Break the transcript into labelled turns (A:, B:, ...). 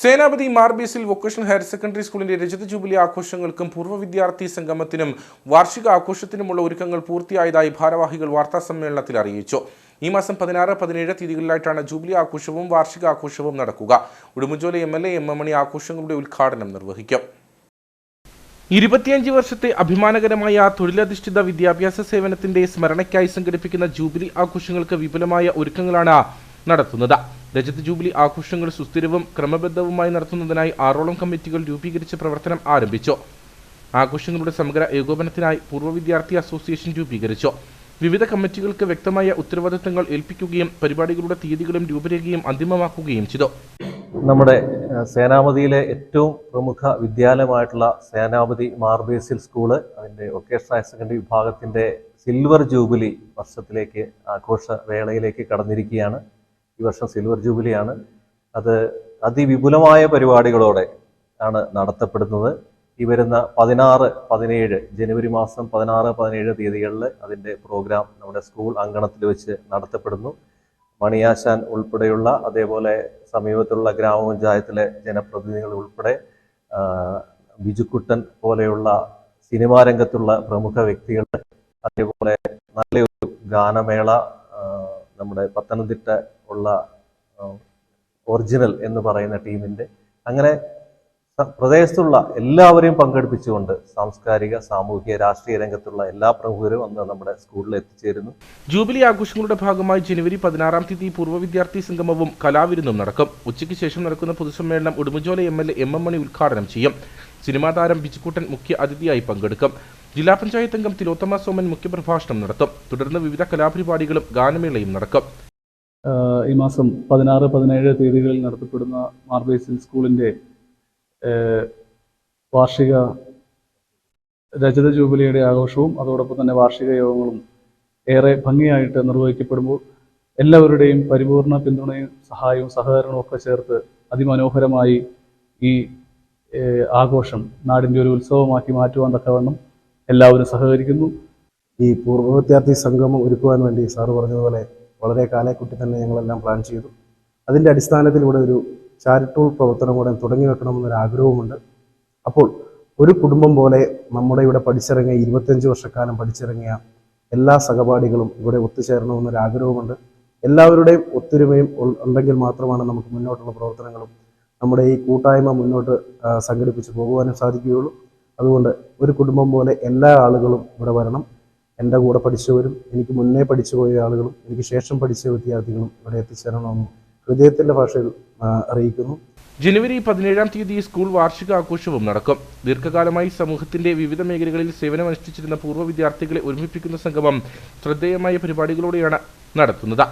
A: Senapathy Mar Basil vocational higher secondary സ്കൂളിന്റെ രജത jubilee ആഘോഷങ്ങൾക്കും പൂർവ വിദ്യാർത്ഥി സംഗമത്തിനും വാർഷിക ആഘോഷത്തിനുമുള്ള ഒരുക്കങ്ങൾ പൂർത്തിയായതായി ഭാരവാഹികൾ വാർത്താ സമ്മേളനത്തിൽ അറിയിച്ചു. ഈ മാസം പതിനാറ് പതിനേഴ് തീയതികളിലായിട്ടാണ് ജൂബിലി ആഘോഷവും വാർഷിക ആഘോഷവും നടക്കുക. Udumbanchola M L A M M Mani ആഘോഷങ്ങളുടെ ഉദ്ഘാടനം നിർവഹിക്കും. ഇരുപത്തിയഞ്ച് വർഷത്തെ അഭിമാനകരമായ തൊഴിലധിഷ്ഠിത വിദ്യാഭ്യാസ സേവനത്തിന്റെ സ്മരണയ്ക്കായി സംഘടിപ്പിക്കുന്ന ജൂബിലി ആഘോഷങ്ങൾക്ക് വിപുലമായ ഒരുക്കങ്ങളാണ് നടത്തുന്നത്. രജത ജൂബിലി ആഘോഷങ്ങൾ സുസ്ഥിരവും ക്രമബദ്ധവുമായി നടത്തുന്നതിനായി ആറോളം കമ്മിറ്റികൾ രൂപീകരിച്ച പ്രവർത്തനം ആരംഭിച്ചു. ആഘോഷങ്ങളുടെ സമഗ്ര ഏകോപനത്തിനായി പൂർവ വിദ്യാർത്ഥി അസോസിയേഷൻ രൂപീകരിച്ചു. വിവിധ കമ്മിറ്റികൾക്ക് വ്യക്തമായ ഉത്തരവാദിത്തങ്ങൾ ഏൽപ്പിക്കുകയും പരിപാടികളുടെ തീയതികളും രൂപരേഖയും അന്തിമമാക്കുകയും ചെയ്തു.
B: നമ്മുടെ സേനാപതിയിലെ ഏറ്റവും പ്രമുഖ വിദ്യാലയമായിട്ടുള്ള സേനാപതി മാർബേസിൽ സ്കൂൾ അതിന്റെ വൊക്കേഷണൽ ഹയർ സെക്കൻഡറി വിഭാഗത്തിന്റെ സിൽവർ ജൂബിലി വർഷത്തിലേക്ക് ആഘോഷ വേളയിലേക്ക് കടന്നിരിക്കുകയാണ്. ഈ വർഷം സിൽവർ ജൂബിലിയാണ്. അത് അതിവിപുലമായ പരിപാടികളോടെ ആണ് നടത്തപ്പെടുന്നത്. ഈ വരുന്ന പതിനാറ് പതിനേഴ് ജനുവരി മാസം പതിനാറ് പതിനേഴ് തീയതികളിൽ അതിന്റെ പ്രോഗ്രാം നമ്മുടെ സ്കൂൾ അങ്കണത്തിൽ വെച്ച് നടത്തപ്പെടുന്നു. മണിയാശാൻ ഉൾപ്പെടെയുള്ള അതേപോലെ സമീപത്തുള്ള ഗ്രാമപഞ്ചായത്തിലെ ജനപ്രതിനിധികൾ ഉൾപ്പെടെ ബിജുക്കുട്ടൻ പോലെയുള്ള സിനിമാ രംഗത്തുള്ള പ്രമുഖ വ്യക്തികൾ അതേപോലെ നല്ലൊരു ഗാനമേള നമ്മുടെ പത്തനംതിട്ട ഉള്ള ഒറിജിനൽ എന്ന് പറയുന്ന ടീമിന്റെ അങ്ങനെ പ്രദേശത്തുള്ള എല്ലാവരെയും പങ്കെടുപ്പിച്ചുകൊണ്ട് സാംസ്കാരിക സാമൂഹിക രാഷ്ട്രീയ രംഗത്തുള്ള എല്ലാ പ്രമുഖരും അന്ന് നമ്മുടെ സ്കൂളിൽ എത്തിച്ചേരുന്നു.
A: ജൂബിലി ആഘോഷങ്ങളുടെ ഭാഗമായി ജനുവരി പതിനാറാം തീയതി പൂർവ വിദ്യാർത്ഥി സംഗമവും കലാവിരുന്നും നടക്കും. ഉച്ചയ്ക്ക് ശേഷം നടക്കുന്ന പൊതുസമ്മേളനം Udumbanchola M L A M M Mani ഉദ്ഘാടനം ചെയ്യും. സിനിമാ താരം ബിജുക്കുട്ടൻ മുഖ്യ അതിഥിയായി പങ്കെടുക്കും. ജില്ലാ പഞ്ചായത്ത് അംഗം തിലോത്തമ സോമൻ മുഖ്യപ്രഭാഷണം നടത്തും. തുടർന്ന് വിവിധ കലാപരിപാടികളും ഗാനമേളയും നടക്കും.
C: ഈ മാസം പതിനാറ് പതിനേഴ് തീയതികളിൽ നടത്തപ്പെടുന്ന മാർബേസിൽ സ്കൂളിന്റെ വാർഷിക രജത ജൂബിലിയുടെ ആഘോഷവും അതോടൊപ്പം തന്നെ വാർഷിക യോഗങ്ങളും ഏറെ ഭംഗിയായിട്ട് നിർവഹിക്കപ്പെടുമ്പോൾ എല്ലാവരുടെയും പരിപൂർണ പിന്തുണയും സഹായവും സഹകരണവും ഒക്കെ ചേർത്ത് അതിമനോഹരമായി ഈ ആഘോഷം നാടിന്റെ ഒരു ഉത്സവമാക്കി മാറ്റുവാൻ തക്കവണ്ണം എല്ലാവരും സഹകരിക്കുന്നു.
D: ഈ പൂർവ വിദ്യാർത്ഥി സംഗമം ഒരുക്കുവാൻ വേണ്ടി സാറ് പറഞ്ഞതുപോലെ വളരെ കാലേക്കുട്ടി തന്നെ ഞങ്ങളെല്ലാം പ്ലാൻ ചെയ്തു. അതിന്റെ അടിസ്ഥാനത്തിൽ ഇവിടെ ഒരു ചാരിറ്റബിൾ പ്രവർത്തനം കൂടെ തുടങ്ങി വെക്കണമെന്നൊരു ആഗ്രഹവുമുണ്ട് അപ്പോൾ ഒരു കുടുംബം പോലെ നമ്മുടെ ഇവിടെ പഠിച്ചിറങ്ങിയ ഇരുപത്തഞ്ച് വർഷക്കാലം പഠിച്ചിറങ്ങിയ എല്ലാ സഹപാഠികളും ഇവിടെ ഒത്തുചേരണമെന്നൊരു ആഗ്രഹമുണ്ട് എല്ലാവരുടെയും ഒത്തൊരുമയും ഉണ്ടെങ്കിൽ മാത്രമാണ് നമുക്ക് മുന്നോട്ടുള്ള പ്രവർത്തനങ്ങളും നമ്മുടെ ഈ കൂട്ടായ്മ മുന്നോട്ട് സംഘടിപ്പിച്ച് പോകുവാനും സാധിക്കുകയുള്ളൂ. അതുകൊണ്ട് ഒരു കുടുംബം പോലെ എല്ലാ ആളുകളും ഇവിടെ വരണം. എന്റെ കൂടെ പഠിച്ചവരും എനിക്ക് മുന്നേ പഠിച്ചു പോയ ആളുകളും എനിക്ക് ശേഷം പഠിച്ച വിദ്യാർത്ഥികളും ഇവിടെ എത്തിച്ചേരണമെന്ന് ഹൃദയത്തിന്റെ ഭാഷയിൽ അറിയിക്കുന്നു.
A: ജനുവരി പതിനേഴാം തീയതി സ്കൂൾ വാർഷിക ആഘോഷവും നടക്കും. ദീർഘകാലമായി സമൂഹത്തിന്റെ വിവിധ മേഖലകളിൽ സേവനമനുഷ്ഠിച്ചിരുന്ന പൂർവ വിദ്യാർത്ഥികളെ ഒരുമിപ്പിക്കുന്ന സംഗമം ശ്രദ്ധേയമായ പരിപാടികളോടെയാണ് നടത്തുന്നത്.